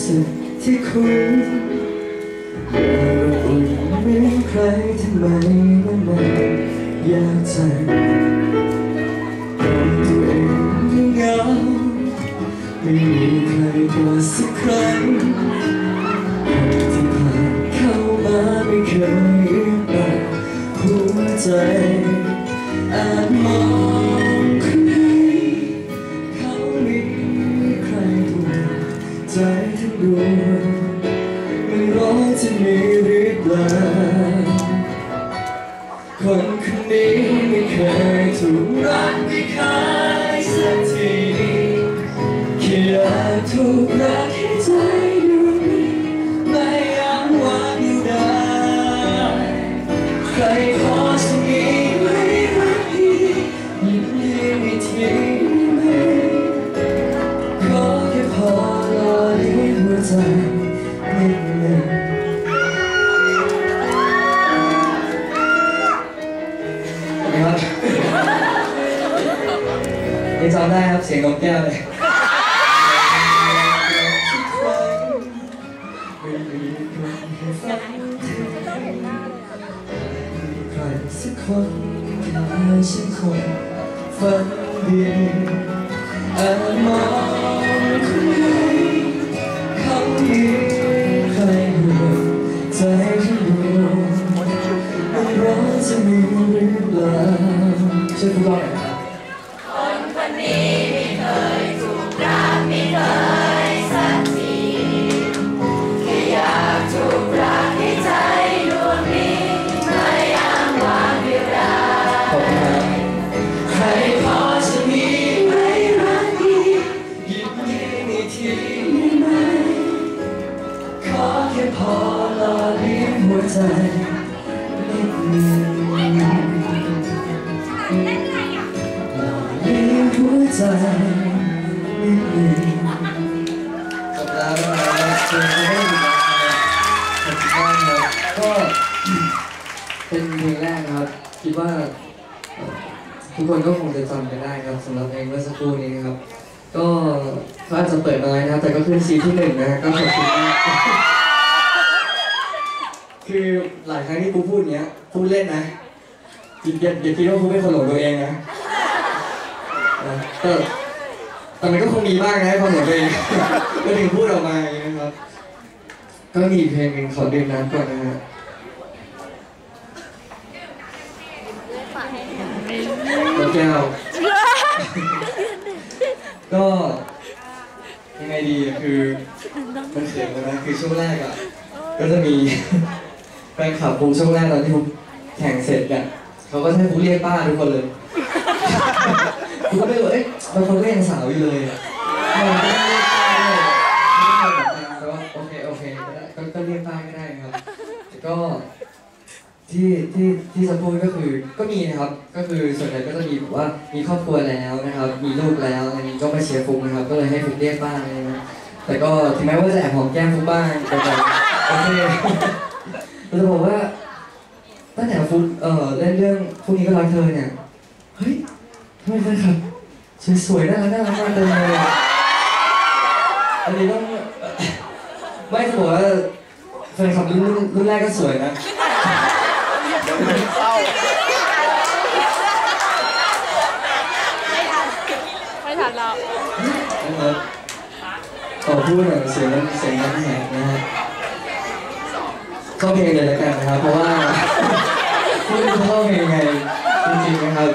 สึกที่คุ้นอยากอุ่นเหมือนใครทำไมมันมันยากจังปล่อยตัวเองให้เงาไม่มีใครกอดสักครั้งคนที่ผ่านเข้ามาไม่เคยเอื้อมมาหัวใจอาจมอง จะมีหรือเปล่าคนคนนี้ไม่เคยถูกรักไม่เคยสักทีแค่อยากถูกรัก ยังจำได้ครับเสียงนกแก้วเลยไม่มีคนให้ฟังถึงใครสักคนแค่ฉันคงฝันดีอาจมองคนนี้เขามีใครห่วงใจฉันอยู่ไม่รู้จะมีหรือเปล่าช่วยพูดร้องหน่อย ลี้ยงหัวใจนิดหนึ่งรอเลี้ยงหัวใจนิดหนึ่งขอบคุณครับเชิญให้ดูนะครับขอบคุณมากครับก็เป็นเพลงแรกครับ คิดว่าทุกคนก็คงจะจำกันได้ครับสำหรับเพลงเมื่อสักครู่นี้นะครับ ก็เขาอาจจะเปิดน้อยนะ แต่ก็ขึ้นซีที่หนึ่งนะฮะก็ขอบคุณมาก คือหลายครั้งที่กูพูดเนี้ยพูดเล่นนะอย่าอย่าคิดว่ากูเป็นคนหลงตัวเองนะแต่แต่มันก็คงมีบ้างนะความหลงตัวเองก็ถึงพูดออกมาอย่างนี้นะครับ ก็มีอีเพลงหนึ่งขอดื่มน้ำก่อนนะฮะตัวแก้วก็ยังไงดีคือมันเขินเลยนะคือช่วงแรกอะ ก็จะมี แฟนคลับปุ๊ช่วงแรกตอนที่ปุ๊แข่งเสร็จเนี่ยเขาก็ให้ปุ๊เรียกป้าทุกคนเลยปุ๊ก็ไม่รู้เอ๊ะบางคนก็ยังสาวอยู่เลยอะเรียกป้าเลยไม่เคยอนกันแต่ว่าโอเคโอเคก็ได้ก็ก็เรียกป้าก็ได้ครับแต่ก็ที่ที่ที่จะพูดก็คือก็มีนะครับก็คือส่วนใหญ่ก็จะมีแบบว่ามีครอบครัวแล้วนะครับ มีลูกแล้วอะไรนี้ก็มาเชียร์ฟุกนะครับ ก็เลยให้ฟุกเรียกป้าอะไรนะแต่ก็ถึงแม้ว่าจะแอบหอมแก้มฟุกบ้างแต่แบบโอเค เราจะบอกว่าตั้งแต่ฟุกเอ่อเล่นเรื่องพวกนี้ก็รักเธอเนี่ย เฮ้ยทำไมแฟนคลับสวยๆน่ารักน่ารักมากเต็มเลยอะอันนี้ต้องไม่จะบอกว่าแฟนคลับรุ่นรุ่นแรกก็สวยนะ ไม่ทันแล้ว นะครับขอพูดหน่อยเสียงมันเสียงมันแหบนะฮะ เข้าเพลงเลยแล้วกันนะครับ เพราะว่าไม่รู้เข้าเพลงยังไงจริงๆนะครับ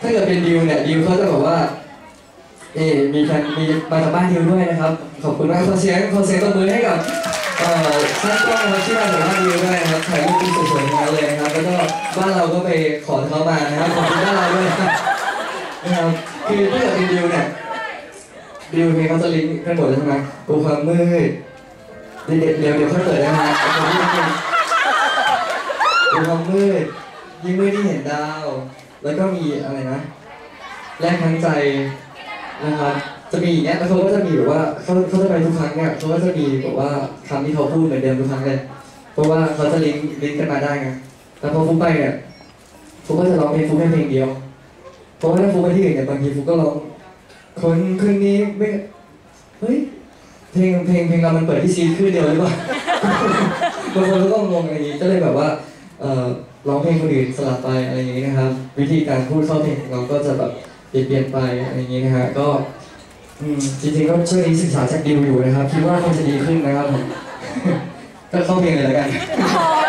ถ้าเกิดเป็นดิวเนี่ยดิวเขาจะบอกว่า เอ๊มีแฟนมีมาจากบ้านดิวด้วยนะครับ ขอบคุณมากขอเสียงขอเสียงตบมือให้กับเอ่อช่างกล้องนะครับที่มาจากบ้านดิวด้วยนะครับถ่ายรูปสวยๆทั้งนั้เลยนะครับ แล้วก็บ้านเราก็ไปขอเขามานะครับขอบคุณบ้านเราด้วยนะครับคือถ้าเกิดเป็นดิวเนี่ยดิวเพลงเขาจะลิงก์กันหมดเลยใช่ไหมกูความมืด เดี๋ยวเดี๋ยวเดี๋ยวค่อยเปิดนะฮะเอาความมืดก่อนกูความมืดยิ่งมืดที่เห็นดาว แล้วก็มีอะไรนะ แรกทั้งใจนะครับจะมีอย่างเงี้ยแล้วเขาก็จะมีแบบว่าเขาเขาจะไปทุกครั้งเนี่ยเขาก็จะมีแบบว่าคำที่เขาพูดเหมือนเดิมทุกครั้งเลย เพราะว่าเขาจะลิงก์ลิงก์กันมาได้ไงแต่พอฟุกไปเนี่ยฟุกก็จะร้องเพลงฟุกแค่เพลงเดียว เพราะว่าถ้าฟุกไปที่อื่นเนี่ยบางทีฟุกก็ร้องคนคนนี้ไม่เฮ้ย เพลงเพลงเพลงเรามันเปิดที่ซีดขึ้นเดียวหรือเปล่าบางคนก็งงอะไรอย่างนี้ก็เลยแบบว่าเอ่อร้องเพลงคนอื่นสลับไปอะไรอย่างนี้นะครับ วิธีการพูดเข้าเพลงของเราก็จะแบบเปลี่ยนเปลี่ยนไปอะไรอย่างนี้นะฮะก็อืมจริงๆก็ช่วยนี้ศึกษาจากดิวอยู่นะครับ คิดว่าคงจะดีขึ้นนะครับผมก็เข้าเพลงเลยแล้วกัน โอ้